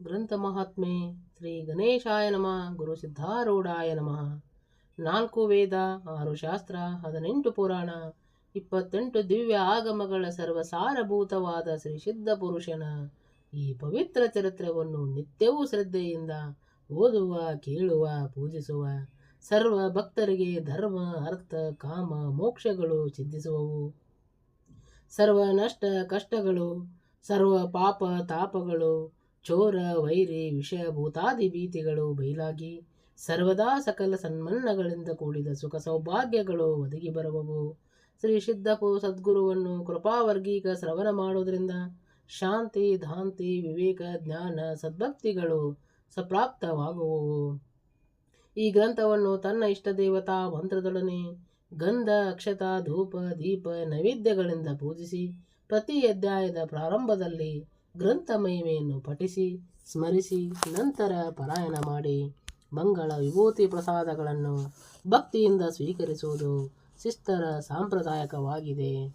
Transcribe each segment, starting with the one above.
ಗ್ರಂಥ ಮಹಾತ್ಮೆ ಶ್ರೀ ಗಣೇಶಾಯ ನಮಃ, ಗುರು ಸಿದ್ಧಾರೂಢಾಯ ನಮಃ. ನಾಲ್ಕು ವೇದ, ಆರು ಶಾಸ್ತ್ರ, ಹದಿನೆಂಟು ಪುರಾಣ, ಇಪ್ಪತ್ತೆಂಟು ದಿವ್ಯ ಆಗಮಗಳ ಸರ್ವಸಾರಭೂತವಾದ ಶ್ರೀ ಸಿದ್ಧ ಪುರುಷನ ಈ ಪವಿತ್ರ ಚರಿತ್ರವನ್ನು ನಿತ್ಯವೂ ಶ್ರದ್ಧೆಯಿಂದ ಓದುವ, ಕೇಳುವ, ಪೂಜಿಸುವ, ಸರ್ವ ಭಕ್ತರಿಗೆ ಧರ್ಮ, ಅರ್ಥ, ಕಾಮ, ಮೋಕ್ಷಗಳು ಸಿದ್ಧಿಸುವವು ಸರ್ವ ನಷ್ಟ, ಕಷ್ಟಗಳು, ಸರ್ವ ಪಾಪ, ತಾಪಗಳು ಚೋರ, ವೈರಿ ವಿಷಯ ಭೂತಾದಿ ಭೀತಿಗಳು ಬಯಲಾಗಿ ಸರ್ವದಾ ಸಕಲ ಸನ್ಮನ್ನಗಳಿಂದ ಕೂಡಿದ ಸುಖ ಸೌಭಾಗ್ಯಗಳು ಒದಗಿ ಬರುವವು. ಶ್ರೀ ಸಿದ್ಧಪು ಸದ್ಗುರುವನ್ನು ಕೃಪಾವರ್ಗೀಕ ಶ್ರವಣ ಮಾಡುವುದರಿಂದ ಶಾಂತಿ, ಧಾಂತಿ, ವಿವೇಕ, ಜ್ಞಾನ, ಸದ್ಭಕ್ತಿಗಳು ಸಪ್ರಾಪ್ತವಾಗುವವು. ಈ ಗ್ರಂಥವನ್ನು ತನ್ನ ಇಷ್ಟ ದೇವತಾ ಮಂತ್ರದೊಡನೆ ಗಂಧ, ಅಕ್ಷತ, ಧೂಪ, ದೀಪ, ನೈವೇದ್ಯಗಳಿಂದ ಪೂಜಿಸಿ ಪ್ರತಿ ಅಧ್ಯಾಯದ ಪ್ರಾರಂಭದಲ್ಲಿ ಗ್ರಂಥ ಮಹಿಮೆಯನ್ನು ಪಠಿಸಿ, ಸ್ಮರಿಸಿ, ನಂತರ ಪಾರಾಯಣ ಮಾಡಿ, ಮಂಗಳ ವಿಭೂತಿ ಪ್ರಸಾದಗಳನ್ನು ಭಕ್ತಿಯಿಂದ ಸ್ವೀಕರಿಸುವುದು ಶಿಸ್ತರ ಸಾಂಪ್ರದಾಯಕವಾಗಿದೆ.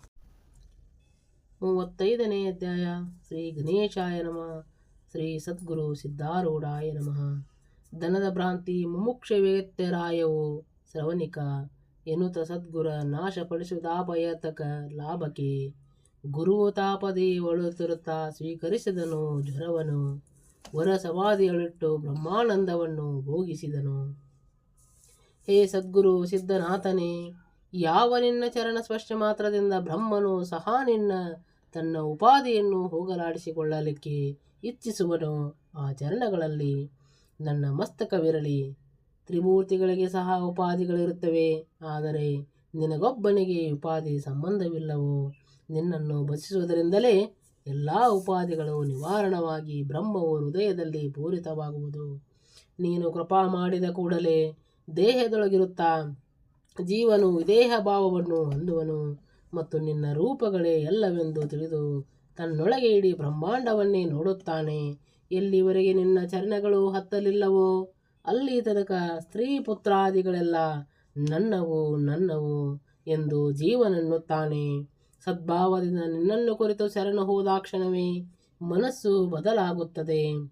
ಮೂವತ್ತೈದನೇ ಅಧ್ಯಾಯ. ಶ್ರೀ ಗಣೇಶಾಯ ನಮಃ. ಶ್ರೀ ಸದ್ಗುರು ಸಿದ್ಧಾರೂಢಾಯ ನಮಃ. ಧನದ ಭ್ರಾಂತಿ ಮುಮುಕ್ಷವ್ಯತ್ಯರಾಯವು ಶ್ರವಣಿಕ, ಎನ್ನುತ್ತ ಸದ್ಗುರ ನಾಶಪಡಿಸುವುದಾಪಯತಕ ಲಾಭಕ್ಕೆ ಗುರುವು ತಾಪದಿ ಸ್ವೀಕರಿಸಿದನು, ಜ್ವರವನು ವರ ಸಮಾಧಿಯಳಿಟ್ಟು ಬ್ರಹ್ಮಾನಂದವನ್ನು ಭೋಗಿಸಿದನು. ಹೇ ಸದ್ಗುರು ಸಿದ್ಧನಾಥನೇ, ಯಾವ ನಿನ್ನ ಚರಣ ಸ್ಪರ್ಶ ಮಾತ್ರದಿಂದ ಬ್ರಹ್ಮನು ಸಹ ನಿನ್ನ ತನ್ನ ಉಪಾಧಿಯನ್ನು ಹೋಗಲಾಡಿಸಿಕೊಳ್ಳಲಿಕ್ಕೆ ಇಚ್ಛಿಸುವನು? ಆ ಚರಣಗಳಲ್ಲಿ ನನ್ನ ಮಸ್ತಕವಿರಲಿ. ತ್ರಿಮೂರ್ತಿಗಳಿಗೆ ಸಹ ಉಪಾಧಿಗಳಿರುತ್ತವೆ, ಆದರೆ ನಿನಗೊಬ್ಬನಿಗೆ ಉಪಾಧಿ ಸಂಬಂಧವಿಲ್ಲವೋ? ನಿನ್ನನ್ನು ಭಜಿಸುವುದರಿಂದಲೇ ಎಲ್ಲ ಉಪಾಧಿಗಳು ನಿವಾರಣವಾಗಿ ಬ್ರಹ್ಮವು ಹೃದಯದಲ್ಲಿ ಪೂರಿತವಾಗುವುದು. ನೀನು ಕೃಪಾ ಮಾಡಿದ ಕೂಡಲೇ ದೇಹದೊಳಗಿರುತ್ತಾ ಜೀವನು ವಿದೇಹ ಭಾವವನ್ನು ಹೊಂದುವನು ಮತ್ತು ನಿನ್ನ ರೂಪಗಳೇ ಎಲ್ಲವೆಂದು ತಿಳಿದು ತನ್ನೊಳಗೆ ಇಡೀ ಬ್ರಹ್ಮಾಂಡವನ್ನೇ ನೋಡುತ್ತಾನೆ. ಎಲ್ಲಿವರೆಗೆ ನಿನ್ನ ಚರಣಗಳು ಹತ್ತಲಿಲ್ಲವೋ ಅಲ್ಲಿ ತನಕ ಸ್ತ್ರೀ ಪುತ್ರಾದಿಗಳೆಲ್ಲ ನನ್ನವು ನನ್ನವು ಎಂದು ಜೀವನನ್ನುತ್ತಾನೆ. ಸದ್ಭಾವದಿಂದ ನಿನ್ನನ್ನು ಕುರಿತು ಶರಣ ಹೋದಾಕ್ಷಣವೇ ಮನಸ್ಸು ಬದಲಾಗುತ್ತದೆ.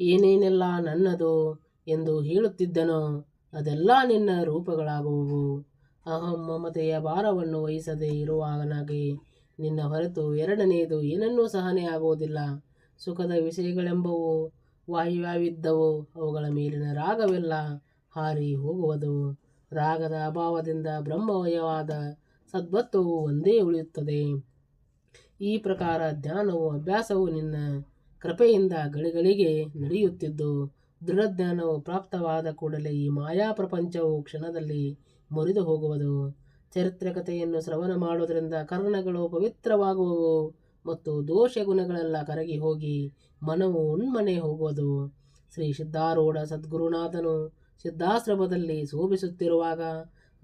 ಏನೇನೆಲ್ಲ ನನ್ನದು ಎಂದು ಹೇಳುತ್ತಿದ್ದನೋ ಅದೆಲ್ಲ ನಿನ್ನ ರೂಪಗಳಾಗುವು ಅಹಂ ಮಮತೆಯ ಭಾರವನ್ನು ವಹಿಸದೆ ಇರುವಾಗನಾಗಿ ನಿನ್ನ ಹೊರತು ಎರಡನೆಯದು ಏನನ್ನೂ ಸಹನೆ ಆಗುವುದಿಲ್ಲ. ಸುಖದ ವಿಷಯಗಳೆಂಬವು ವಾಯುವ್ಯಾವಿದ್ದವು. ಅವುಗಳ ಮೇಲಿನ ರಾಗವೆಲ್ಲ ಹಾರಿ ಹೋಗುವುದು. ರಾಗದ ಅಭಾವದಿಂದ ಬ್ರಹ್ಮಮಯವಾದ ಸದ್ವತ್ವವು ಒಂದೇ ಉಳಿಯುತ್ತದೆ. ಈ ಪ್ರಕಾರ ಧ್ಯಾನವು ಅಭ್ಯಾಸವು ನಿನ್ನ ಕೃಪೆಯಿಂದ ಗಳಿಗಳಿಗೆ ನಡೆಯುತ್ತಿದ್ದು, ದೃಢಜ್ಞಾನವು ಪ್ರಾಪ್ತವಾದ ಕೂಡಲೇ ಈ ಮಾಯಾ ಪ್ರಪಂಚವು ಕ್ಷಣದಲ್ಲಿ ಮುರಿದು ಹೋಗುವುದು ಚರಿತ್ರಕತೆಯನ್ನು ಶ್ರವಣ ಮಾಡುವುದರಿಂದ ಕರ್ಣಗಳು ಪವಿತ್ರವಾಗುವವು ಮತ್ತು ದೋಷ ಗುಣಗಳೆಲ್ಲ ಕರಗಿ ಹೋಗಿ ಮನವು ಉಣ್ಮನೆ ಹೋಗುವುದು. ಶ್ರೀ ಸಿದ್ಧಾರೂಢ ಸದ್ಗುರುನಾಥನು ಸಿದ್ಧಾಶ್ರಮದಲ್ಲಿ ಶೋಭಿಸುತ್ತಿರುವಾಗ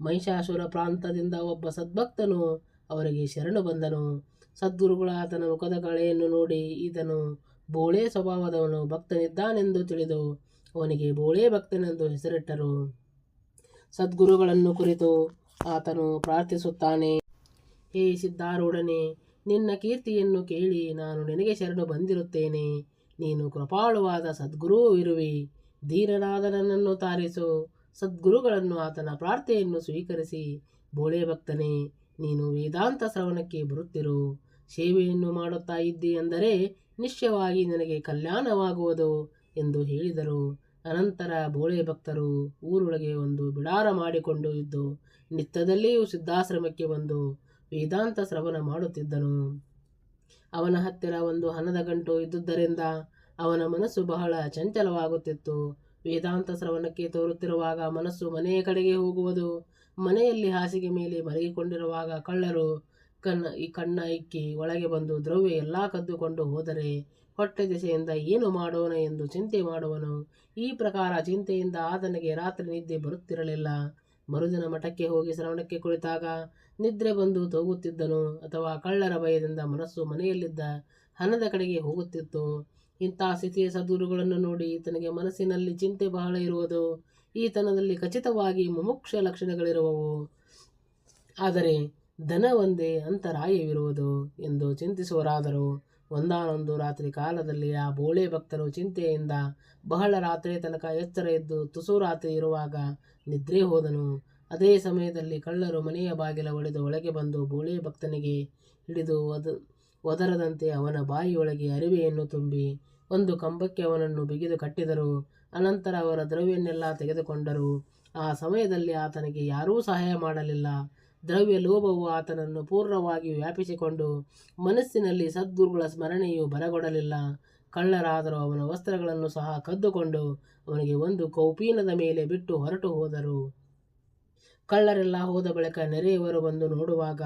ಮಹಿಷಾಸುರ ಪ್ರಾಂತದಿಂದ ಒಬ್ಬ ಸದ್ಭಕ್ತನು ಅವರಿಗೆ ಶರಣು ಬಂದನು. ಸದ್ಗುರುಗಳ ಆತನ ಮುಖದ ಕಳೆಯನ್ನು ನೋಡಿ ಈತನು ಬೋಳೆ ಸ್ವಭಾವದವನು ಭಕ್ತನಿದ್ದಾನೆಂದು ತಿಳಿದು ಅವನಿಗೆ ಬೋಳೆ ಭಕ್ತನೆಂದು ಹೆಸರಿಟ್ಟರು. ಸದ್ಗುರುಗಳನ್ನು ಕುರಿತು ಆತನು ಪ್ರಾರ್ಥಿಸುತ್ತಾನೆ, ಹೇ ಸಿದ್ಧಾರೂಢನೆ, ನಿನ್ನ ಕೀರ್ತಿಯನ್ನು ಕೇಳಿ ನಾನು ನಿನಗೆ ಶರಣು ಬಂದಿರುತ್ತೇನೆ. ನೀನು ಕೃಪಾಳುವಾದ ಸದ್ಗುರು ಇರುವಿ ಧೀರನಾದ ನನ್ನನ್ನು ತಾರಿಸು. ಸದ್ಗುರುಗಳನ್ನು ಆತನ ಪ್ರಾರ್ಥನೆಯನ್ನು ಸ್ವೀಕರಿಸಿ, ಬೋಳೆ ಭಕ್ತನೇ, ನೀನು ವೇದಾಂತ ಶ್ರವಣಕ್ಕೆ ಬರುತ್ತಿರು. ಸೇವೆಯನ್ನು ಮಾಡುತ್ತಾ ಇದ್ದಿ ಅಂದರೆ ನಿಶ್ಚಯವಾಗಿ ನಿನಗೆ ಕಲ್ಯಾಣವಾಗುವುದು ಎಂದು ಹೇಳಿದರು. ಅನಂತರ ಬೋಳೆ ಭಕ್ತರು ಊರೊಳಗೆ ಒಂದು ಬಿಡಾರ ಮಾಡಿಕೊಂಡು ಇದ್ದು, ನಿತ್ಯದಲ್ಲಿಯೂ ಸಿದ್ಧಾಶ್ರಮಕ್ಕೆ ಬಂದು ವೇದಾಂತ ಶ್ರವಣ ಮಾಡುತ್ತಿದ್ದನು. ಅವನ ಹತ್ತಿರ ಒಂದು ಹಣದ ಗಂಟು ಇದ್ದುದರಿಂದ ಅವನ ಮನಸ್ಸು ಬಹಳ ಚಂಚಲವಾಗುತ್ತಿತ್ತು. ವೇದಾಂತ ಶ್ರವಣಕ್ಕೆ ತೋರುತ್ತಿರುವಾಗ ಮನಸ್ಸು ಮನೆಯ ಕಡೆಗೆ ಹೋಗುವುದು, ಮನೆಯಲ್ಲಿ ಹಾಸಿಗೆ ಮೇಲೆ ಮಲಗಿಕೊಂಡಿರುವಾಗ ಕಳ್ಳರು ಕಣ್ಣ ಈ ಕಣ್ಣ ಇಕ್ಕಿ ಒಳಗೆ ಬಂದು ದ್ರವ್ಯ ಎಲ್ಲ ಕದ್ದುಕೊಂಡು ಹೋದರೆ ಹೊಟ್ಟೆ ದಿಸೆಯಿಂದ ಏನು ಮಾಡೋಣ ಎಂದು ಚಿಂತೆ ಮಾಡುವನು. ಈ ಪ್ರಕಾರ ಚಿಂತೆಯಿಂದ ಆತನಿಗೆ ರಾತ್ರಿ ನಿದ್ದೆ ಬರುತ್ತಿರಲಿಲ್ಲ. ಮರುದಿನ ಮಠಕ್ಕೆ ಹೋಗಿ ಶ್ರವಣಕ್ಕೆ ಕುಳಿತಾಗ ನಿದ್ರೆ ಬಂದು ತೋಗುತ್ತಿದ್ದನು ಅಥವಾ ಕಳ್ಳರ ಭಯದಿಂದ ಮನಸ್ಸು ಮನೆಯಲ್ಲಿದ್ದ ಹಣದ ಕಡೆಗೆ ಹೋಗುತ್ತಿತ್ತು. ಇಂಥ ಸ್ಥಿತಿಯ ಸದ್ಗುರುಗಳನ್ನು ನೋಡಿ ಈತನಿಗೆ ಮನಸ್ಸಿನಲ್ಲಿ ಚಿಂತೆ ಬಹಳ ಇರುವುದು. ಈತನದಲ್ಲಿ ಖಚಿತವಾಗಿ ಮುಮುಕ್ಷ ಲಕ್ಷಣಗಳಿರುವವು. ಆದರೆ ಧನ ಒಂದೇ ಅಂತರಾಯವಿರುವುದು ಎಂದು ಚಿಂತಿಸುವರಾದರೂ ಒಂದಾನೊಂದು ರಾತ್ರಿ ಕಾಲದಲ್ಲಿ ಆ ಬೋಳೆ ಭಕ್ತರು ಚಿಂತೆಯಿಂದ ಬಹಳ ರಾತ್ರಿ ತನಕ ಎಚ್ಚರ ಎದ್ದು ತುಸು ರಾತ್ರಿ ಇರುವಾಗ ನಿದ್ರೆ ಹೋದನು. ಅದೇ ಸಮಯದಲ್ಲಿ ಕಳ್ಳರು ಮನೆಯ ಬಾಗಿಲ ಒಡೆದು ಒಳಗೆ ಬಂದು ಬೋಳೆ ಭಕ್ತನಿಗೆ ಹಿಡಿದು ಒದ, ಒದರದಂತೆ ಅವನ ಬಾಯಿಯೊಳಗೆ ಅರಿವೆಯನ್ನು ತುಂಬಿ ಒಂದು ಕಂಬಕ್ಕೆ ಅವನನ್ನು ಬಿಗಿದು ಕಟ್ಟಿದರು. ಅನಂತರ ಅವರ ದ್ರವ್ಯನ್ನೆಲ್ಲ ತೆಗೆದುಕೊಂಡರು. ಆ ಸಮಯದಲ್ಲಿ ಆತನಿಗೆ ಯಾರೂ ಸಹಾಯ ಮಾಡಲಿಲ್ಲ. ದ್ರವ್ಯ ಲೋಭವು ಆತನನ್ನು ಪೂರ್ಣವಾಗಿ ವ್ಯಾಪಿಸಿಕೊಂಡು ಮನಸ್ಸಿನಲ್ಲಿ ಸದ್ಗುರುಗಳ ಸ್ಮರಣೆಯು ಬರಗೊಡಲಿಲ್ಲ. ಕಳ್ಳರಾದರೂ. ಅವನ ವಸ್ತ್ರಗಳನ್ನು ಸಹ ಕದ್ದುಕೊಂಡು ಅವನಿಗೆ ಒಂದು ಕೌಪೀನದ ಮೇಲೆ ಬಿಟ್ಟು ಹೊರಟು ಹೋದರು. ಕಳ್ಳರೆಲ್ಲ ಹೋದ ಬಳಿಕ ನೆರೆಯವರು ಬಂದು ನೋಡುವಾಗ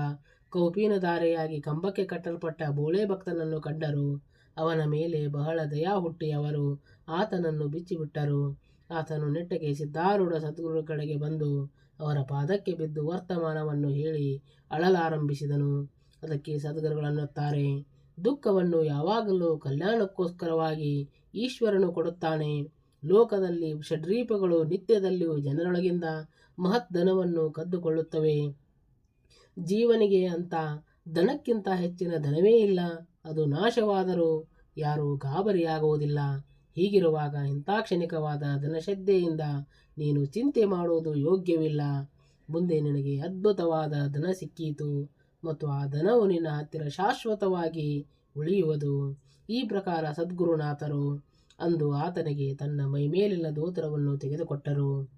ಕೌಪೀನಧಾರೆಯಾಗಿ ಕಂಬಕ್ಕೆ ಕಟ್ಟಲ್ಪಟ್ಟ ಬೋಳೆ ಭಕ್ತನನ್ನು ಕಂಡರು. ಅವನ ಮೇಲೆ ಬಹಳ ದಯಾ ಹುಟ್ಟಿ ಅವರು ಆತನನ್ನು ಬಿಚ್ಚಿಬಿಟ್ಟರು. ಆತನು ನೆಟ್ಟಗೆ ಸಿದ್ಧಾರೂಢ ಸದ್ಗುರು ಕಡೆಗೆ ಬಂದು ಅವರ ಪಾದಕ್ಕೆ ಬಿದ್ದು ವರ್ತಮಾನವನ್ನು ಹೇಳಿ ಅಳಲಾರಂಭಿಸಿದನು. ಅದಕ್ಕೆ ಸದ್ಗುರುಗಳನ್ನುತ್ತಾರೆ ದುಃಖವನ್ನು ಯಾವಾಗಲೂ ಕಲ್ಯಾಣಕ್ಕೋಸ್ಕರವಾಗಿ ಈಶ್ವರನು ಕೊಡುತ್ತಾನೆ. ಲೋಕದಲ್ಲಿ ಷಡ್ರೀಪಗಳು ನಿತ್ಯದಲ್ಲಿಯೂ ಜನರೊಳಗಿಂದ ಮಹತ್ ಧನವನ್ನು ಕದ್ದುಕೊಳ್ಳುತ್ತವೆ. ಜೀವನಿಗೆ ಅಂತ ದನಕ್ಕಿಂತ ಹೆಚ್ಚಿನ ಧನವೇ ಇಲ್ಲ. ಅದು ನಾಶವಾದರೂ ಯಾರೂ ಗಾಬರಿಯಾಗುವುದಿಲ್ಲ. ಹೀಗಿರುವಾಗ ಇಂಥ ಕ್ಷಣಿಕವಾದ ಧನಶ್ರದ್ಧೆಯಿಂದ ನೀನು ಚಿಂತೆ ಮಾಡುವುದು ಯೋಗ್ಯವಿಲ್ಲ. ಮುಂದೆ ನಿನಗೆ ಅದ್ಭುತವಾದ ಧನ ಸಿಕ್ಕೀತು ಮತ್ತು ಆ ಧನವು ನಿನ್ನ ಹತ್ತಿರ ಶಾಶ್ವತವಾಗಿ ಉಳಿಯುವುದು. ಈ ಪ್ರಕಾರ ಸದ್ಗುರುನಾಥರು ಅಂದು ಆತನಿಗೆ ತನ್ನ ಮೈಮೇಲಿನ ದೋತ್ರವನ್ನು ತೆಗೆದುಕೊಟ್ಟರು.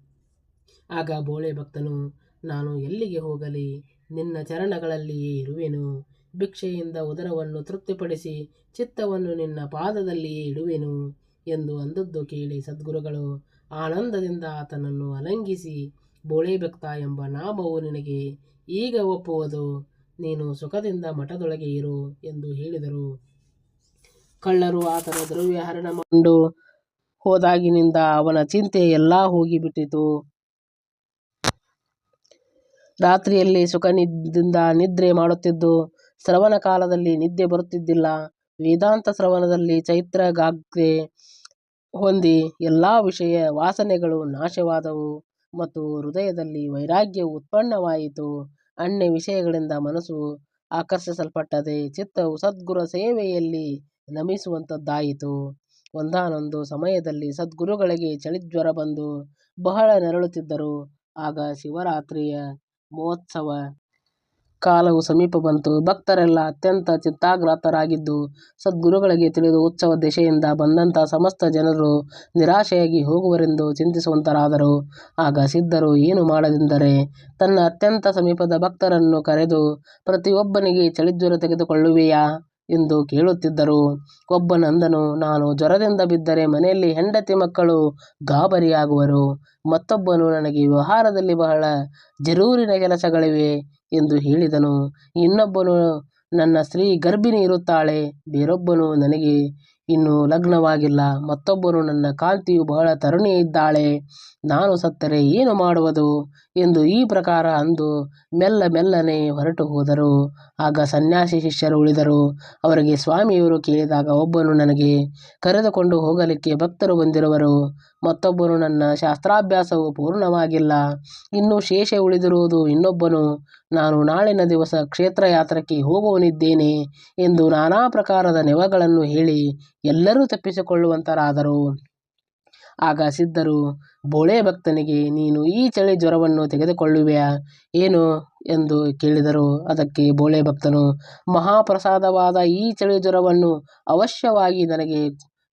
ಆಗ ಬೋಳೆ ಭಕ್ತನು, ನಾನು ಎಲ್ಲಿಗೆ ಹೋಗಲಿ, ನಿನ್ನ ಚರಣಗಳಲ್ಲಿಯೇ ಇರುವೆನು. ಭಿಕ್ಷೆಯಿಂದ ಉದರವನ್ನು ತೃಪ್ತಿಪಡಿಸಿ ಚಿತ್ತವನ್ನು ನಿನ್ನ ಪಾದದಲ್ಲಿಯೇ ಇಡುವೆನು ಎಂದು ಅಂದದ್ದು ಕೇಳಿ ಸದ್ಗುರುಗಳು. ಆನಂದದಿಂದ ಆತನನ್ನು ಅಲಂಗಿಸಿ ಬೋಳೆ ಭಕ್ತ ಎಂಬ ನಾಮವು ನಿನಗೆ ಈಗ ಒಪ್ಪುವುದು. ನೀನು ಸುಖದಿಂದ ಮಠದೊಳಗೆ ಇರು ಎಂದು ಹೇಳಿದರು. ಕಳ್ಳರು ಆತನ ದ್ರವ್ಯ ಮಾಡಿ. ಹೋದಾಗಿನಿಂದ ಅವನ ಚಿಂತೆ ಎಲ್ಲ ಹೋಗಿಬಿಟ್ಟಿತು. ರಾತ್ರಿಯಲ್ಲಿ ಸುಖನಿದ್ದಿಂದ ನಿದ್ರೆ ಮಾಡುತ್ತಿದ್ದು ಶ್ರವಣ ಕಾಲದಲ್ಲಿ ನಿದ್ದೆ ಬರುತ್ತಿದ್ದಿಲ್ಲ. ವೇದಾಂತ ಶ್ರವಣದಲ್ಲಿ ಚೈತ್ರ ಚೈತ್ರಗಾಗ್ರೆ ಹೊಂದಿ ಎಲ್ಲ ವಿಷಯ ವಾಸನೆಗಳು ನಾಶವಾದವು ಮತ್ತು ಹೃದಯದಲ್ಲಿ ವೈರಾಗ್ಯವು ಉತ್ಪನ್ನವಾಯಿತು. ಅನ್ಯ ವಿಷಯಗಳಿಂದ ಮನಸ್ಸು ಆಕರ್ಷಿಸಲ್ಪಟ್ಟದೆ ಚಿತ್ತವು ಸದ್ಗುರು ಸೇವೆಯಲ್ಲಿ ನಮಿಸುವಂಥದ್ದಾಯಿತು ಒಂದಾನೊಂದು ಸಮಯದಲ್ಲಿ ಸದ್ಗುರುಗಳಿಗೆ ಚಳಿಜ್ವರ ಬಂದು ಬಹಳ ನರಳುತ್ತಿದ್ದರು. ಆಗ ಶಿವರಾತ್ರಿಯ ಮಹೋತ್ಸವ ಕಾಲವು ಸಮೀಪ ಬಂತು. ಭಕ್ತರೆಲ್ಲ ಅತ್ಯಂತ ಚಿತ್ತಾಗ್ರಾತರಾಗಿದ್ದು ಸದ್ಗುರುಗಳಿಗೆ ತಿಳಿದು ಉತ್ಸವ ದಿಶೆಯಿಂದ ಬಂದಂಥ ಸಮಸ್ತ ಜನರು ನಿರಾಶೆಯಾಗಿ ಹೋಗುವರೆಂದು ಚಿಂತಿಸುವಂತರಾದರು. ಆಗ ಸಿದ್ಧರು ಏನು ಮಾಡದೆಂದರೆ ತನ್ನ ಅತ್ಯಂತ ಸಮೀಪದ ಭಕ್ತರನ್ನು ಕರೆದು, ಪ್ರತಿಯೊಬ್ಬನಿಗೆ ಚಳಿಜ್ವರ ತೆಗೆದುಕೊಳ್ಳುವೆಯಾ? ಎಂದು ಕೇಳುತ್ತಿದ್ದರು. ಒಬ್ಬನಂದನು, ನಾನು ಜ್ವರದಿಂದ ಬಿದ್ದರೆ ಮನೆಯಲ್ಲಿ ಹೆಂಡತಿ ಮಕ್ಕಳು ಗಾಬರಿಯಾಗುವರು. ಮತ್ತೊಬ್ಬನು, ನನಗೆ ವ್ಯವಹಾರದಲ್ಲಿ ಬಹಳ ಜರೂರಿನ ಕೆಲಸಗಳಿವೆ. ಎಂದು ಹೇಳಿದನು. ಇನ್ನೊಬ್ಬನು ನನ್ನ ಸ್ತ್ರೀ ಗರ್ಭಿಣಿ ಇರುತ್ತಾಳೆ, ಬೇರೊಬ್ಬನು ನನಗೆ ಇನ್ನೂ ಲಗ್ನವಾಗಿಲ್ಲ, ಮತ್ತೊಬ್ಬನು ನನ್ನ ಕಾಂತಿಯು ಬಹಳ ತರುಣಿ ಇದ್ದಾಳೆ ನಾನು ಸತ್ತರೆ ಏನು ಮಾಡುವುದು? ಎಂದು ಈ ಪ್ರಕಾರ ಅಂದು ಮೆಲ್ಲ ಮೆಲ್ಲನೆ ಹೊರಟು ಹೋದರು. ಆಗ ಸನ್ಯಾಸಿ ಶಿಷ್ಯರು ಉಳಿದರು. ಅವರಿಗೆ ಸ್ವಾಮಿಯವರು ಕೇಳಿದಾಗ ಒಬ್ಬನು ನನಗೆ ಕರೆದುಕೊಂಡು ಹೋಗಲಿಕ್ಕೆ ಭಕ್ತರು ಬಂದಿರುವರು. ಮತ್ತೊಬ್ಬನು ನನ್ನ ಶಾಸ್ತ್ರಾಭ್ಯಾಸವು ಪೂರ್ಣವಾಗಿಲ್ಲ. ಇನ್ನೂ ಶೇಷ ಉಳಿದಿರುವುದು ಇನ್ನೊಬ್ಬನು. ನಾನು ನಾಳಿನ ದಿವಸ ಕ್ಷೇತ್ರಯಾತ್ರಕ್ಕೆ ಹೋಗುವನಿದ್ದೇನೆ ಎಂದು ನಾನಾ ಪ್ರಕಾರದ ನೆವಗಳನ್ನು ಹೇಳಿ ಎಲ್ಲರೂ ತಪ್ಪಿಸಿಕೊಳ್ಳುವಂತರಾದರು. ಆಗ ಸಿದ್ಧರು ಬೋಳೆ ಭಕ್ತನಿಗೆ ನೀನು ಈ ಚಳಿ ಜ್ವರವನ್ನು ತೆಗೆದುಕೊಳ್ಳುವೆಯಾ? ಏನು? ಎಂದು ಕೇಳಿದರು. ಅದಕ್ಕೆ ಬೋಳೆ ಭಕ್ತನು, ಮಹಾಪ್ರಸಾದವಾದ ಈ ಚಳಿ ಜ್ವರವನ್ನು ಅವಶ್ಯವಾಗಿ ನನಗೆ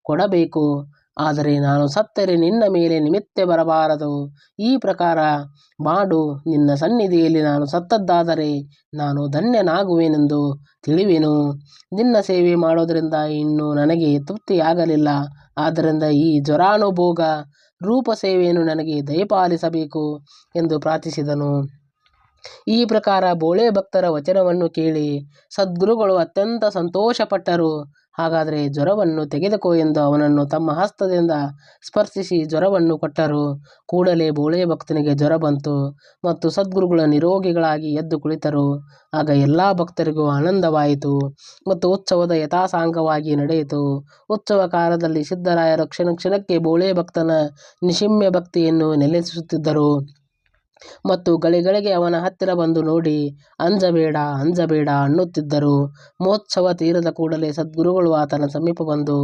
ಕೊಡಬೇಕು. ಆದರೆ ನಾನು ಸತ್ತರೆ ನಿನ್ನ ಮೇಲೆ ನಿಮಿತ್ತೆ ಬರಬಾರದು. ಈ ಪ್ರಕಾರ ಮಾಡು. ನಿನ್ನ ಸನ್ನಿಧಿಯಲ್ಲಿ ನಾನು ಸತ್ತದ್ದಾದರೆ ನಾನು ಧನ್ಯನಾಗುವೆನೆಂದು ತಿಳಿವೆನು. ನಿನ್ನ ಸೇವೆ ಮಾಡೋದರಿಂದ ಇನ್ನೂ ನನಗೆ ತೃಪ್ತಿಯಾಗಲಿಲ್ಲ. ಆದ್ದರಿಂದ ಈ ಜ್ವರಾನುಭೋಗ ರೂಪ ಸೇವೆಯನ್ನು ನನಗೆ ದಯಪಾಲಿಸಬೇಕು ಎಂದು ಪ್ರಾರ್ಥಿಸಿದನು. ಈ ಪ್ರಕಾರ ಬೋಳೆ ಭಕ್ತರ ವಚನವನ್ನು ಕೇಳಿ ಸದ್ಗುರುಗಳು ಅತ್ಯಂತ ಸಂತೋಷಪಟ್ಟರು. ಹಾಗಾದರೆ ಜ್ವರವನ್ನು ತೆಗೆದುಕೋ ಎಂದು ಅವನನ್ನು ತಮ್ಮ ಹಸ್ತದಿಂದ ಸ್ಪರ್ಶಿಸಿ ಜ್ವರವನ್ನು ಕೊಟ್ಟರು. ಕೂಡಲೇ ಬೋಳೆ ಭಕ್ತನಿಗೆ ಜ್ವರ ಬಂತು ಮತ್ತು ಸದ್ಗುರುಗಳ ನಿರೋಗಿಗಳಾಗಿ ಎದ್ದು ಕುಳಿತರು. ಆಗ ಎಲ್ಲ ಭಕ್ತರಿಗೂ ಆನಂದವಾಯಿತು ಮತ್ತು ಉತ್ಸವದ ಯಥಾಸಾಂಗವಾಗಿ ನಡೆಯಿತು. ಉತ್ಸವ ಕಾಲದಲ್ಲಿ ಸಿದ್ಧರಾಯರು ಕ್ಷಣ ಕ್ಷಣಕ್ಕೆ ಬೋಳೆ ಭಕ್ತನ ನಿಶಿಮ್ಯ ಭಕ್ತಿಯನ್ನು ನೆಲೆಸುತ್ತಿದ್ದರು ಮತ್ತು ಗಳಿಗಳಿಗೆ ಅವನ ಹತ್ತಿರ ಬಂದು ನೋಡಿ, ಅಂಜಬೇಡ ಅಂಜಬೇಡ ಅನ್ನುತ್ತಿದ್ದರು. ಮಹೋತ್ಸವ ತೀರದ ಕೂಡಲೇ ಸದ್ಗುರುಗಳು ಆತನ ಸಮೀಪ ಬಂದು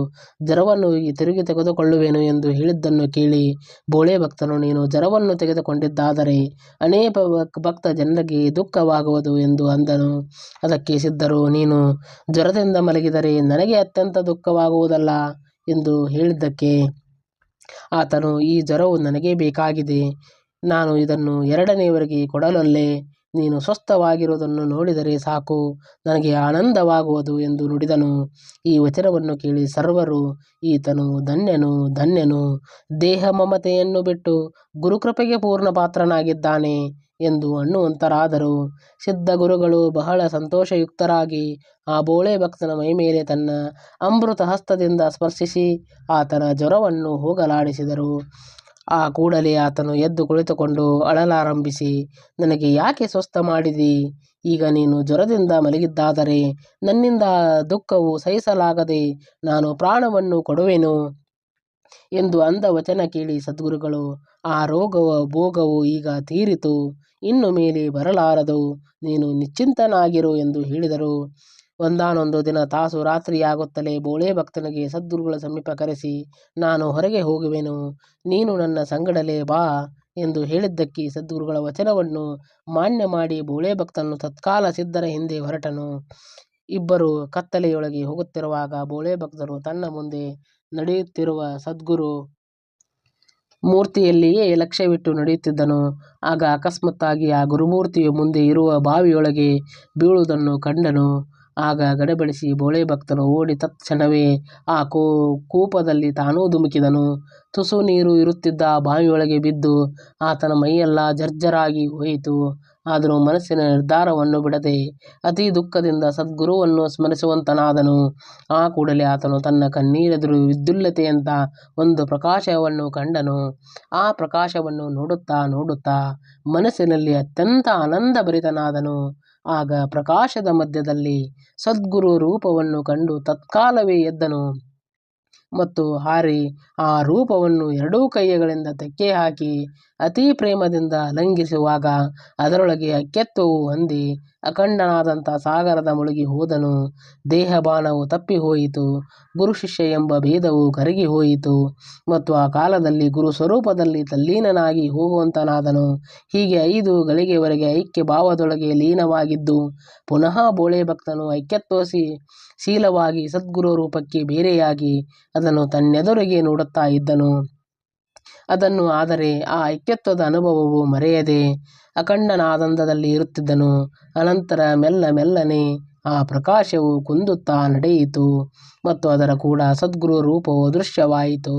ಜರವನ್ನು ತಿರುಗಿ ತೆಗೆದುಕೊಳ್ಳುವೆನು ಎಂದು ಹೇಳಿದ್ದನ್ನು ಕೇಳಿ, ಬೋಳೆ ಭಕ್ತನು, ನೀನು ಜರವನ್ನು ತೆಗೆದುಕೊಂಡಿದ್ದಾದರೆ ಅನೇಕ ಭಕ್ತ ಜನರಿಗೆ ದುಃಖವಾಗುವುದು ಎಂದು ಅಂದನು. ಅದಕ್ಕೆ ಸಿದ್ಧರು, ನೀನು ಜ್ವರದಿಂದ ಮಲಗಿದರೆ ನನಗೆ ಅತ್ಯಂತ ದುಃಖವಾಗುವುದಲ್ಲ ಎಂದು ಹೇಳಿದ್ದಕ್ಕೆ, ಆತನು ಈ ಜ್ವರವು ನನಗೆ ಬೇಕಾಗಿದೆ. ನಾನು ಇದನ್ನು ಎರಡನೆಯವರಿಗೆ ಕೊಡಲೊಲ್ಲೆ. ನೀನು ಸ್ವಸ್ಥವಾಗಿರುವುದನ್ನು ನೋಡಿದರೆ ಸಾಕು. ನನಗೆ ಆನಂದವಾಗುವುದು ಎಂದು ನುಡಿದನು. ಈ ವಚನವನ್ನು ಕೇಳಿ ಸರ್ವರು, ಈತನು ಧನ್ಯನು ಧನ್ಯನು, ದೇಹ ಮಮತೆಯನ್ನು ಬಿಟ್ಟು ಗುರುಕೃಪೆಗೆ ಪೂರ್ಣ ಪಾತ್ರನಾಗಿದ್ದಾನೆ ಎಂದು ಅನ್ನುವಂತರಾದರು. ಸಿದ್ಧ ಗುರುಗಳು ಬಹಳ ಸಂತೋಷಯುಕ್ತರಾಗಿ ಆ ಬೋಳೆ ಭಕ್ತನ ಮೈಮೇಲೆ ತನ್ನ ಅಮೃತ ಹಸ್ತದಿಂದ ಸ್ಪರ್ಶಿಸಿ ಆತನ ಜ್ವರವನ್ನು ಹೋಗಲಾಡಿಸಿದರು. ಆ ಕೂಡಲೇ ಆತನು ಎದ್ದು ಕುಳಿತುಕೊಂಡು ಅಳಲಾರಂಭಿಸಿ, ನನಗೆ ಯಾಕೆ ಸ್ವಸ್ಥ ಮಾಡಿದಿ? ಈಗ ನೀನು ಜ್ವರದಿಂದ ಮಲಗಿದ್ದಾದರೆ ನನ್ನಿಂದ ದುಃಖವು ಸಹಿಸಲಾಗದೆ ನಾನು ಪ್ರಾಣವನ್ನು ಕೊಡುವೆನು ಎಂದು ಅಂದ ವಚನ ಕೇಳಿ ಸದ್ಗುರುಗಳು. ಆ ರೋಗವ, ಭೋಗವು ಈಗ ತೀರಿತು. ಇನ್ನು ಮೇಲೆ ಬರಲಾರದು. ನೀನು ನಿಶ್ಚಿಂತನಾಗಿರು ಎಂದು ಹೇಳಿದರು. ಒಂದಾನೊಂದು ದಿನ ತಾಸು ರಾತ್ರಿಯಾಗುತ್ತಲೇ ಬೋಳೆ ಭಕ್ತನಿಗೆ ಸದ್ಗುರುಗಳ ಸಮೀಪ ಕರೆಸಿ, ನಾನು ಹೊರಗೆ ಹೋಗುವೆನು, ನೀನು ನನ್ನ ಸಂಗಡಲೇ ಬಾ ಎಂದು ಹೇಳಿದ್ದಕ್ಕೆ ಸದ್ಗುರುಗಳ ವಚನವನ್ನು ಮಾನ್ಯ ಮಾಡಿ ಬೋಳೆ ಭಕ್ತನು ತತ್ಕಾಲ ಸಿದ್ಧರ ಹಿಂದೆ ಹೊರಟನು. ಇಬ್ಬರು ಕತ್ತಲೆಯೊಳಗೆ ಹೋಗುತ್ತಿರುವಾಗ ಬೋಳೆ ಭಕ್ತರು ತನ್ನ ಮುಂದೆ ನಡೆಯುತ್ತಿರುವ ಸದ್ಗುರು ಮೂರ್ತಿಯಲ್ಲಿಯೇ ಲಕ್ಷ್ಯವಿಟ್ಟು ನಡೆಯುತ್ತಿದ್ದನು. ಆಗ ಅಕಸ್ಮಾತ್ತಾಗಿ ಆ ಗುರುಮೂರ್ತಿಯು ಮುಂದೆ ಇರುವ ಬಾವಿಯೊಳಗೆ ಬೀಳುವುದನ್ನು ಕಂಡನು. ಆಗ ಗಡಬಡಿಸಿ ಬೋಳೆ ಭಕ್ತನು ಓಡಿ ತತ್ಕ್ಷಣವೇ ಆ ಕೂ, ಕೂಪದಲ್ಲಿ ತಾನೂ ಧುಮುಕಿದನು. ತುಸು ನೀರು ಇರುತ್ತಿದ್ದ ಬಾವಿಯೊಳಗೆ ಬಿದ್ದು ಆತನ ಮೈಯೆಲ್ಲ ಜರ್ಜರಾಗಿ ಹೋಯಿತು. ಆದರೂ ಮನಸ್ಸಿನ ನಿರ್ಧಾರವನ್ನು ಬಿಡದೆ ಅತಿ ದುಃಖದಿಂದ ಸದ್ಗುರುವನ್ನು ಸ್ಮರಿಸುವಂತನಾದನು. ಆ ಕೂಡಲೇ ಆತನು ತನ್ನ ಕಣ್ಣೀರೆದುರು ವಿದ್ಯುಲ್ಲತೆಯಂತ ಒಂದು ಪ್ರಕಾಶವನ್ನು ಕಂಡನು. ಆ ಪ್ರಕಾಶವನ್ನು ನೋಡುತ್ತಾ ನೋಡುತ್ತಾ ಮನಸ್ಸಿನಲ್ಲಿ ಅತ್ಯಂತ ಆನಂದಭರಿತನಾದನು. ಆಗ ಪ್ರಕಾಶದ ಮಧ್ಯದಲ್ಲಿ ಸದ್ಗುರು ರೂಪವನ್ನು ಕಂಡು ತತ್ಕಾಲವೇ ಎದ್ದನು. ಮತ್ತು ಹಾರಿ ಆ ರೂಪವನ್ನು ಎರಡೂ ಕೈಯಗಳಿಂದ ತೆಕ್ಕೆ ಹಾಕಿ ಅತೀ ಪ್ರೇಮದಿಂದ ಲಂಘಿಸುವಾಗ ಅದರೊಳಗೆ ಐಕ್ಯತ್ವವು ಹೊಂದಿ ಅಖಂಡನಾದಂಥ ಸಾಗರದ ಮುಳುಗಿ ಹೋದನು. ದೇಹಬಾನವು ತಪ್ಪಿ ಹೋಯಿತು. ಗುರು ಶಿಷ್ಯ ಎಂಬ ಭೇದವು ಕರಗಿ ಹೋಯಿತು. ಮತ್ತು ಆ ಕಾಲದಲ್ಲಿ ಗುರು ಸ್ವರೂಪದಲ್ಲಿ ತಲ್ಲೀನನಾಗಿ ಹೋಗುವಂತನಾದನು. ಹೀಗೆ ಐದು ಗಳಿಗೆವರೆಗೆ ಐಕ್ಯ ಭಾವದೊಳಗೆ ಲೀನವಾಗಿದ್ದು, ಪುನಃ ಬೋಳೆ ಭಕ್ತನು ಐಕ್ಯತ್ವಸಿ ಶೀಲವಾಗಿ ಸದ್ಗುರು ರೂಪಕ್ಕೆ ಬೇರೆಯಾಗಿ ಅದನ್ನು ತನ್ನೆದುರಿಗೆ ನೋಡುತ್ತಾ ಇದ್ದನು. ಅದನ್ನು ಆದರೆ ಆ ಐಕ್ಯತ್ವದ ಅನುಭವವು ಮರೆಯದೆ ಅಖಂಡನಾದಂದದಲ್ಲಿ ಇರುತ್ತಿದ್ದನು. ಅನಂತರ ಮೆಲ್ಲ ಮೆಲ್ಲನೆ ಆ ಪ್ರಕಾಶವು ಕುಂದುತ್ತಾ ನಡೆಯಿತು ಮತ್ತು ಅದರ ಕೂಡ ಸದ್ಗುರು ರೂಪವು ದೃಶ್ಯವಾಯಿತು.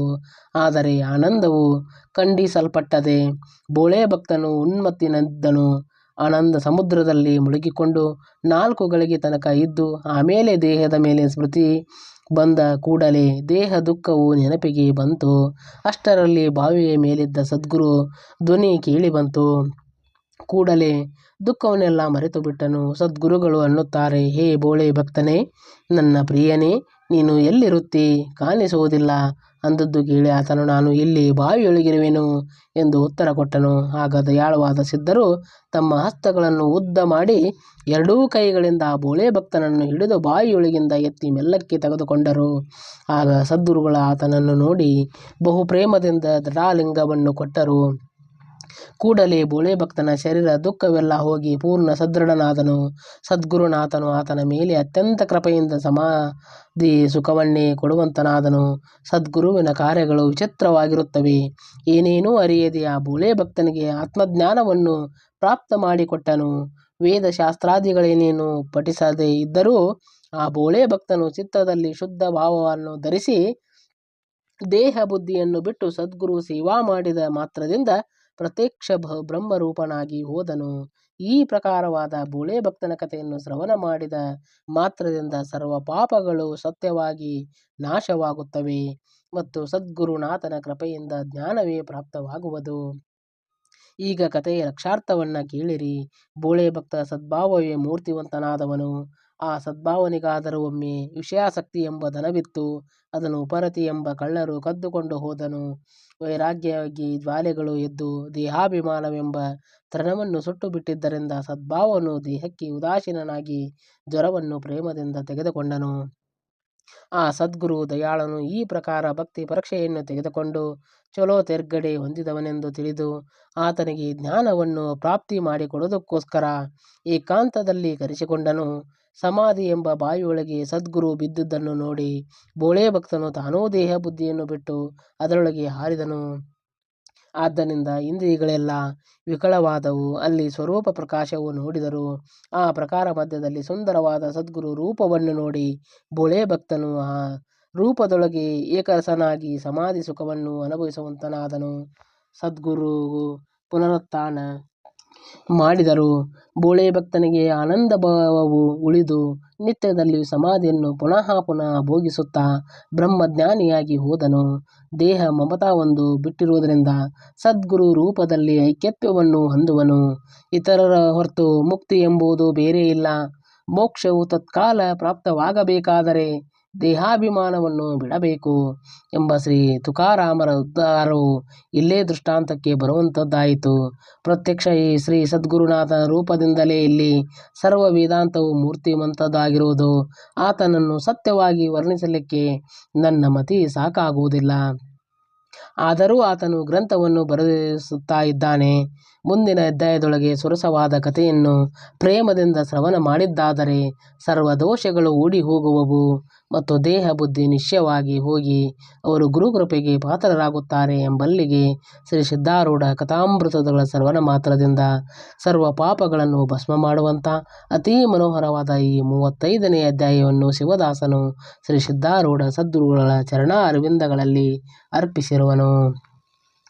ಆದರೆ ಆನಂದವು ಖಂಡಿಸಲ್ಪಟ್ಟದೆ ಬೋಳೆ ಭಕ್ತನು ಉನ್ಮತ್ತಿನದ್ದನು. ಆನಂದ ಸಮುದ್ರದಲ್ಲಿ ಮುಳುಗಿಕೊಂಡು ನಾಲ್ಕು ಗಳಿಗೆ ತನಕ ಇದ್ದು ಆಮೇಲೆ ದೇಹದ ಮೇಲೆ ಸ್ಮೃತಿ ಬಂದ ಕೂಡಲೇ ದೇಹ ದುಃಖವು ನೆನಪಿಗೆ ಬಂತು. ಅಷ್ಟರಲ್ಲಿ ಬಾವಿಯ ಮೇಲಿದ್ದ ಸದ್ಗುರು ಧ್ವನಿ ಕೇಳಿ ಬಂತು. ಕೂಡಲೇ ದುಃಖವನ್ನೆಲ್ಲ ಮರೆತು ಬಿಟ್ಟನು ಸದ್ಗುರುಗಳು ಅನ್ನುತ್ತಾರೆ, ಹೇ ಬೋಳೆ ಭಕ್ತನೇ, ನನ್ನ ಪ್ರಿಯನೇ, ನೀನು ಎಲ್ಲಿರುತ್ತಿ? ಕಾಣಿಸುವುದಿಲ್ಲ. ಅಂದದ್ದು ಕೇಳಿ ಆತನು, ನಾನು ಇಲ್ಲಿ ಬಾವಿಯೊಳಗಿರುವೆನು? ಎಂದು ಉತ್ತರ ಕೊಟ್ಟನು. ಆಗ ದಯಾಳವಾದ ಸಿದ್ಧರು ತಮ್ಮ ಹಸ್ತಗಳನ್ನು ಉದ್ದ ಮಾಡಿ ಎರಡೂ ಕೈಗಳಿಂದ ಆ ಬೋಳೆ ಭಕ್ತನನ್ನು ಹಿಡಿದು ಬಾವಿಯೊಳಗಿಂದ ಎತ್ತಿ ಮೆಲ್ಲಕ್ಕೆ ತೆಗೆದುಕೊಂಡರು. ಆಗ ಸದ್ಗುರುಗಳು ಆತನನ್ನು ನೋಡಿ ಬಹು ಪ್ರೇಮದಿಂದ ದೃಢಾಲಿಂಗವನ್ನು ಕೊಟ್ಟರು. ಕೂಡಲೇ ಬೋಳೆ ಭಕ್ತನ ಶರೀರ ದುಃಖವೆಲ್ಲ ಹೋಗಿ ಪೂರ್ಣ ಸದೃಢನಾದನು. ಸದ್ಗುರುನಾಥನು ಆತನ ಮೇಲೆ ಅತ್ಯಂತ ಕೃಪೆಯಿಂದ ಸಮಾಧಿ ಸುಖವನ್ನೇ ಕೊಡುವಂತನಾದನು. ಸದ್ಗುರುವಿನ ಕಾರ್ಯಗಳು ವಿಚಿತ್ರವಾಗಿರುತ್ತವೆ. ಏನೇನೂ ಅರಿಯದೆ ಆ ಬೋಳೆ ಭಕ್ತನಿಗೆ ಆತ್ಮಜ್ಞಾನವನ್ನು ಪ್ರಾಪ್ತ ಮಾಡಿಕೊಟ್ಟನು. ವೇದ ಶಾಸ್ತ್ರಾದಿಗಳೇನೇನು ಪಠಿಸದೇ ಇದ್ದರೂ ಆ ಬೋಳೆ ಭಕ್ತನು ಚಿತ್ತದಲ್ಲಿ ಶುದ್ಧ ಭಾವವನ್ನು ಧರಿಸಿ ದೇಹ ಬುದ್ಧಿಯನ್ನು ಬಿಟ್ಟು ಸದ್ಗುರು ಸೇವಾ ಮಾಡಿದ ಮಾತ್ರದಿಂದ ಪ್ರತ್ಯಕ್ಷ ಬ್ರಹ್ಮರೂಪನಾಗಿ ಹೋದನು. ಈ ಪ್ರಕಾರವಾದ ಬೋಳೆ ಭಕ್ತನ ಕಥೆಯನ್ನು ಶ್ರವಣ ಮಾಡಿದ ಮಾತ್ರದಿಂದ ಸರ್ವ ಪಾಪಗಳು ಸತ್ಯವಾಗಿ ನಾಶವಾಗುತ್ತವೆ ಮತ್ತು ಸದ್ಗುರುನಾಥನ ಕೃಪೆಯಿಂದ ಜ್ಞಾನವೇ ಪ್ರಾಪ್ತವಾಗುವುದು. ಈಗ ಕಥೆಯ ಲಕ್ಷಾರ್ಥವನ್ನ ಕೇಳಿರಿ. ಬೋಳೆ ಭಕ್ತ ಸದ್ಭಾವವೇ ಮೂರ್ತಿವಂತನಾದವನು. ಆ ಸದ್ಭಾವನಿಗಾದರೂ ಒಮ್ಮೆ ವಿಷಯಾಸಕ್ತಿ ಎಂಬ ದನವಿತ್ತು. ಅದನ್ನು ಉಪರತಿ ಎಂಬ ಕಳ್ಳರು ಕದ್ದುಕೊಂಡು ಹೋದನು. ವೈರಾಗ್ಯವಾಗಿ ಜ್ವಾಲೆಗಳು ಎದ್ದು ದೇಹಾಭಿಮಾನವೆಂಬ ತೃಣವನ್ನು ಸುಟ್ಟು ಬಿಟ್ಟಿದ್ದರಿಂದ ಸದ್ಭಾವನು ದೇಹಕ್ಕೆ ಉದಾಸೀನನಾಗಿ ಜ್ವರವನ್ನು ಪ್ರೇಮದಿಂದ ತೆಗೆದುಕೊಂಡನು. ಆ ಸದ್ಗುರು ದಯಾಳನು ಈ ಪ್ರಕಾರ ಭಕ್ತಿ ಪರೀಕ್ಷೆಯನ್ನು ತೆಗೆದುಕೊಂಡು ಚಲೋ ತೆರ್ಗಡೆ ಹೊಂದಿದವನೆಂದು ತಿಳಿದು ಆತನಿಗೆ ಜ್ಞಾನವನ್ನು ಪ್ರಾಪ್ತಿ ಮಾಡಿಕೊಡುವುದಕ್ಕೋಸ್ಕರ ಏಕಾಂತದಲ್ಲಿ ಕರೆಸಿಕೊಂಡನು. ಸಮಾಧಿ ಎಂಬ ಬಾಯಿಯೊಳಗೆ ಸದ್ಗುರು ಬಿದ್ದುದನ್ನು ನೋಡಿ ಬೋಳೆ ಭಕ್ತನು ತಾನೂ ದೇಹ ಬುದ್ಧಿಯನ್ನು ಬಿಟ್ಟು ಅದರೊಳಗೆ ಹಾರಿದನು. ಆದ್ದರಿಂದ ಇಂದ್ರಿಯಗಳೆಲ್ಲ ವಿಕಳವಾದವು. ಅಲ್ಲಿ ಸ್ವರೂಪ ಪ್ರಕಾಶವು ನೋಡಿದರು. ಆ ಪ್ರಕಾರ ಮಧ್ಯದಲ್ಲಿ ಸುಂದರವಾದ ಸದ್ಗುರು ರೂಪವನ್ನು ನೋಡಿ ಬೋಳೆ ಭಕ್ತನು ಆ ರೂಪದೊಳಗೆ ಏಕರಸನಾಗಿ ಸಮಾಧಿ ಸುಖವನ್ನು ಅನುಭವಿಸುವಂತನಾದನು. ಸದ್ಗುರು ಪುನರುತ್ಥಾನ ಮಾಡಿದರು. ಬೋಳೆ ಭಕ್ತನಿಗೆ ಆನಂದ ಭಾವವು ಉಳಿದು ನಿತ್ಯದಲ್ಲಿ ಸಮಾಧಿಯನ್ನು ಪುನಃ ಪುನಃ ಭೋಗಿಸುತ್ತಾ ಬ್ರಹ್ಮಜ್ಞಾನಿಯಾಗಿ ಹೋದನು. ದೇಹ ಮಮತಾವೊಂದು ಬಿಟ್ಟಿರುವುದರಿಂದ ಸದ್ಗುರು ರೂಪದಲ್ಲಿ ಐಕ್ಯತ್ವವನ್ನು ಹೊಂದುವನು. ಇತರರ ಹೊರತು ಮುಕ್ತಿ ಎಂಬುದು ಬೇರೆ ಇಲ್ಲ. ಮೋಕ್ಷವು ತತ್ಕಾಲ ಪ್ರಾಪ್ತವಾಗಬೇಕಾದರೆ ದೇಹಾಭಿಮಾನವನ್ನು ಬಿಡಬೇಕು ಎಂಬ ಶ್ರೀ ತುಕಾರಾಮರ ಉದ್ಧಾರವು ಇಲ್ಲೇ ದೃಷ್ಟಾಂತಕ್ಕೆ ಬರುವಂಥದ್ದಾಯಿತು ಪ್ರತ್ಯಕ್ಷ ಈ ಶ್ರೀ ಸದ್ಗುರುನಾಥನ ರೂಪದಿಂದಲೇ ಇಲ್ಲಿ ಸರ್ವ ವೇದಾಂತವು ಮೂರ್ತಿಮಂತದ್ದಾಗಿರುವುದು. ಆತನನ್ನು ಸತ್ಯವಾಗಿ ವರ್ಣಿಸಲಿಕ್ಕೆ ನನ್ನ ಮತಿ ಸಾಕಾಗುವುದಿಲ್ಲ. ಆದರೂ ಆತನು ಗ್ರಂಥವನ್ನು ಬರೆಸುತ್ತಾ ಇದ್ದಾನೆ ಮುಂದಿನ ಅಧ್ಯಾಯದೊಳಗೆ ಸೊರಸವಾದ ಕಥೆಯನ್ನು ಪ್ರೇಮದಿಂದ ಶ್ರವಣ ಮಾಡಿದ್ದಾದರೆ ಸರ್ವ ದೋಷಗಳು ಓಡಿ ಹೋಗುವವು ಮತ್ತು ದೇಹ ಬುದ್ಧಿ ನಿಶ್ಚಯವಾಗಿ ಹೋಗಿ ಅವರು ಗುರುಕೃಪೆಗೆ ಪಾತ್ರರಾಗುತ್ತಾರೆ ಎಂಬಲ್ಲಿಗೆ ಶ್ರೀ ಸಿದ್ಧಾರೂಢ ಕಥಾಮೃತಗಳ ಶ್ರವಣ ಮಾತ್ರದಿಂದ ಸರ್ವ ಪಾಪಗಳನ್ನು ಭಸ್ಮ ಮಾಡುವಂಥ ಅತೀ ಮನೋಹರವಾದ ಈ ಮೂವತ್ತೈದನೇ ಅಧ್ಯಾಯವನ್ನು ಶಿವದಾಸನು ಶ್ರೀ ಸಿದ್ಧಾರೂಢ ಸದ್ಗುರುಗಳ ಚರಣ ಅರವಿಂದಗಳಲ್ಲಿ ಅರ್ಪಿಸಿರುವನು.